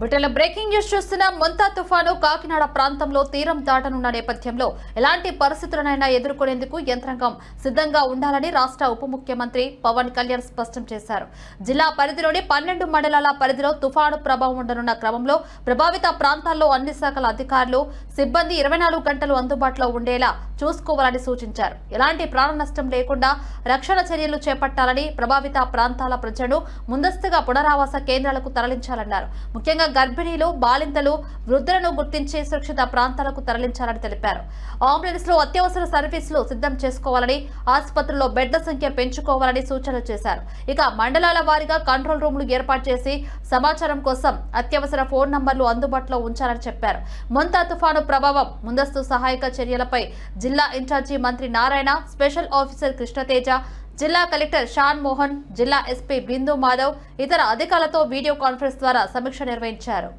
బ్రిటన్లో breaking news చూస్తున్న మొంతా తుఫాను కాకినాడ ప్రాంతంలో తీరం దాటనున్న నేపథ్యంలో ఎలాంటి పరిస్థితులనైనా ఎదుర్కొనేందుకు యంత్రాంగం సిద్ధంగా ఉండాలని రాష్ట్ర ఉప ముఖ్యమంత్రి పవన్ కళ్యాణ్ స్పష్టం చేశారు. జిల్లా పరిధిలోని పన్నెండు మండలాల పరిధిలో తుఫాను ప్రభావం ఉండనున్న క్రమంలో ప్రభావిత ప్రాంతాల్లో అన్ని శాఖల అధికారులు సిబ్బంది ఇరవై నాలుగు గంటలు అందుబాటులో ఉండేలా చూసుకోవాలని సూచించారు. ఎలాంటి ప్రాణ నష్టం లేకుండా రక్షణ చర్యలు చేపట్టాలని ప్రభావిత ప్రాంతాల ప్రజలను ముందస్తుగా పునరావాస కేంద్రాలకు తరలించాలన్నారు. ముఖ్యంగా గర్భిణీలు బాలింతలు వృద్ధులను గుర్తించి సురక్షిత ప్రాంతాలకు తరలించాలని తెలిపారు. అంబులెన్స్లో అత్యవసర సర్వీసులు సిద్ధం చేసుకోవాలని ఆసుపత్రుల్లో బెడ్ల సంఖ్య పెంచుకోవాలని సూచనలు చేశారు. ఇక మండలాల వారీగా కంట్రోల్ రూమ్లు ఏర్పాటు చేసి సమాచారం కోసం అత్యవసర ఫోన్ నంబర్లు అందుబాటులో ఉంచాలని చెప్పారు. మొంతా తుఫాను ప్రభావం ముందస్తు సహాయక చర్యలపై జిల్లా ఇన్ఛార్జి మంత్రి నారాయణ స్పెషల్ ఆఫీసర్ కృష్ణతేజ జిల్లా కలెక్టర్ షాన్ మోహన్ జిల్లా ఎస్పీ బిందు మాధవ్ ఇతర అధికారులతో వీడియో కాన్ఫరెన్స్ ద్వారా సమీక్ష నిర్వహించారు.